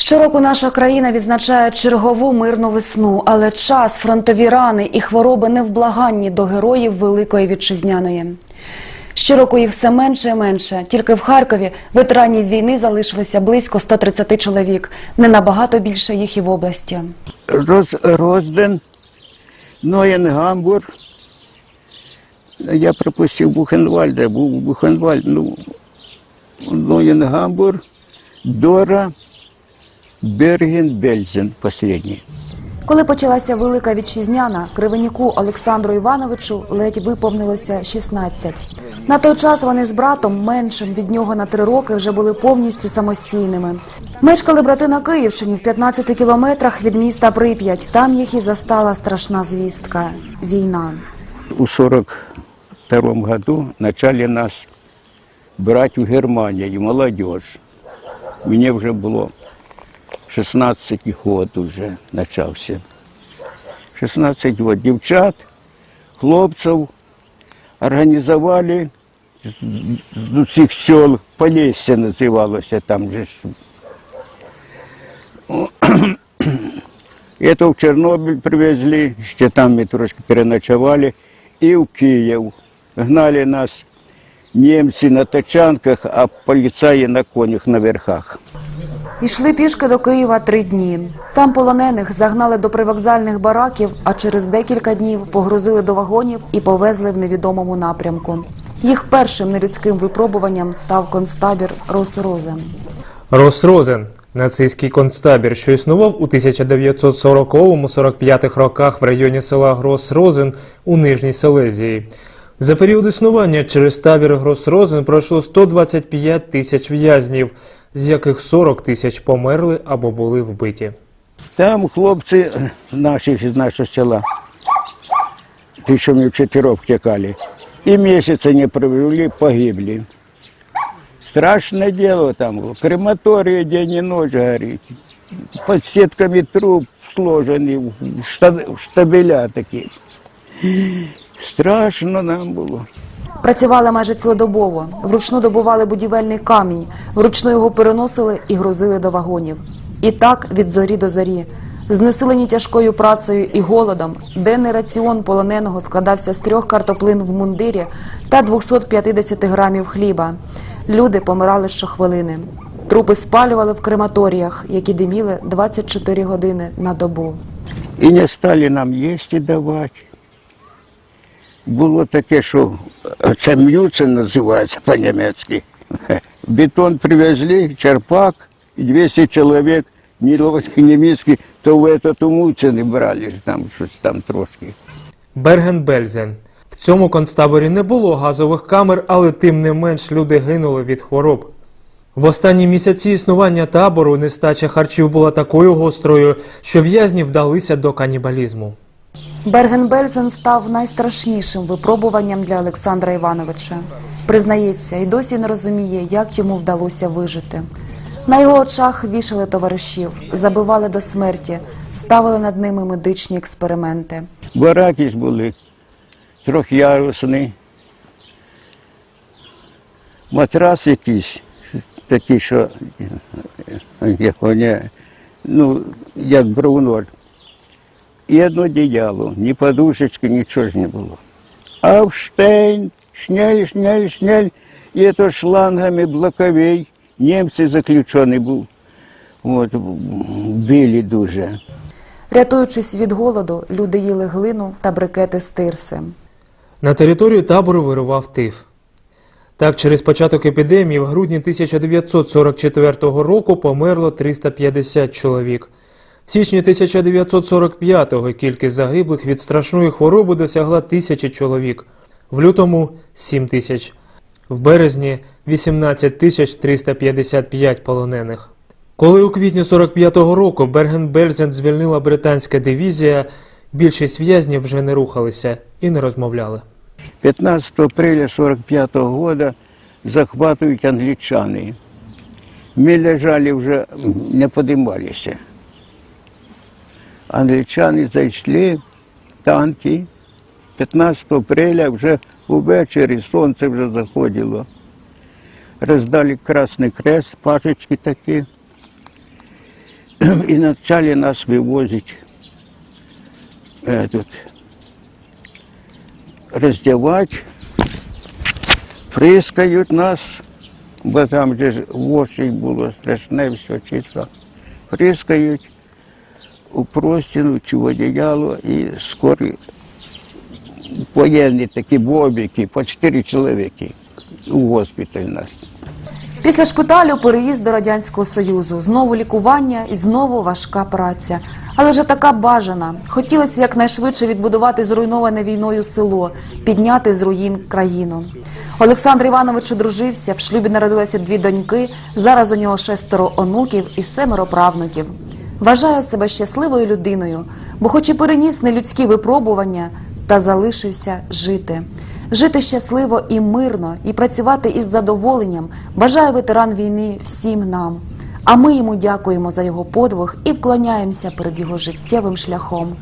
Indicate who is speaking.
Speaker 1: Щороку наша країна відзначає чергову мирну весну, але час, фронтові рани і хвороби невблаганні до героїв Великої Вітчизняної. Щороку їх все менше і менше. Тільки в Харкові ветеранів війни залишилося близько 130 чоловік. Не набагато більше їх і в області.
Speaker 2: Роз, Розден, Ноєн Гамбург. Я пропустив Бухенвальд, я був Бухенвальд, ну, Ноєн Гамбург, Дора, Берген, Бельзен, последний.
Speaker 1: Коли почалася Велика Вітчизняна, кривеніку Олександру Івановичу ледь виповнилося 16. На той час вони з братом, меншим від нього на три роки, вже були повністю самостійними. Мешкали брати на Київщині в 15 кілометрах від міста Прип'ять. Там їх і застала страшна звістка – війна.
Speaker 2: У 42 году начали нас брать в Германию, молодежь. Мне вже було 16 год уже начався. 16 год. Дівчат, хлопців організували з усіх сел, Полісся називалося там же. Это в Чорнобиль привезли, ще там ми трошки переночували, і в Київ. Гнали нас німці на тачанках, а поліцаї на конях на верхах.
Speaker 1: Йшли пішки до Києва три дні. Там полонених загнали до привокзальних бараків, а через декілька днів погрузили до вагонів і повезли в невідомому напрямку. Їх першим нелюдським випробуванням став концтабір Росрозен.
Speaker 3: Росрозен – нацистський концтабір, що існував у 1940-45 роках в районі села Гросрозен у Нижній Селезії. За період існування через табір Гросрозен пройшло 125 тисяч в'язнів, з яких 40 тисяч померли або були вбиті.
Speaker 2: Там хлопці наших із нашого села, ті, що ми в чотирьох втекали, і місяця не провели, погибли. Страшное дело там было. Крематория день и ночь горит. Под сетками труб сложены, штабеля такі. Страшно нам було.
Speaker 1: Працювали майже цілодобово. Вручну добували будівельний камінь, вручну його переносили і грузили до вагонів. І так від зорі до зорі. Знесилені тяжкою працею і голодом, денний раціон полоненого складався з трьох картоплин в мундирі та 250 грамів хліба. Люди помирали щохвилини. Трупи спалювали в крематоріях, які диміли 24 години на добу.
Speaker 2: І не стали нам їсти давати. Було таке, що це м'юце називається по-німецьки. Бетон привезли, черпак, і 200 чоловік, ні ловські, ні міські, то в этот умуце не брали ж там щось там трошки.
Speaker 3: Берген-Бельзен. В цьому концтаборі не було газових камер, але тим не менш люди гинули від хвороб. В останні місяці існування табору нестача харчів була такою гострою, що в'язні вдалися до канібалізму.
Speaker 1: Берген-Бельзен став найстрашнішим випробуванням для Олександра Івановича. Признається, і досі не розуміє, як йому вдалося вижити. На його очах вішали товаришів, забивали до смерті, ставили над ними медичні експерименти.
Speaker 2: Бараки були трьохярусні. Матрас якийсь, такий, що як вони, ну, як бровноль. І одно одіяло, ні подушечки, нічого ж не було. А в штейн, шнель, шнель, шнель, і то шлангами блоковий. Німці заключений був. От, били дуже.
Speaker 1: Рятуючись від голоду, люди їли глину та брикети з тирси.
Speaker 3: На територію табору вирував тиф. Так, через початок епідемії в грудні 1944 року померло 350 чоловік. Січні 1945-го кількість загиблих від страшної хвороби досягла тисячі чоловік, в лютому 7 тисяч, в березні 18 тисяч 355 полонених. Коли у квітні 45-го року Берген-Бельзен звільнила британська дивізія, більшість в'язнів вже не рухалися і не розмовляли.
Speaker 2: 15 апреля 45 года захватывают англичане. Мы лежали уже, не поднимались. Англичани зайшли, танки. 15 апреля вже увечері сонце вже заходило. Роздали Красний Крест, пашечки такі. и начали нас вывозить этот, раздевать, прискають нас, бо там же очень було страшне все чисто. Прискають у простіну чи в одіяло і скоро воєнні такі бобіки, по чотири чоловіки у госпіталь нас.
Speaker 1: Після шпиталю переїзд до Радянського Союзу, знову лікування і знову важка праця. Але вже така бажана. Хотілося якнайшвидше відбудувати зруйноване війною село, підняти з руїн країну. Олександр Іванович одружився, в шлюбі народилися дві доньки, зараз у нього шестеро онуків і семеро правнуків. Вважає себе щасливою людиною, бо хоч і переніс нелюдські випробування, та залишився жити. Жити щасливо і мирно, і працювати із задоволенням бажає ветеран війни всім нам. А ми йому дякуємо за його подвиг і вклоняємося перед його життєвим шляхом.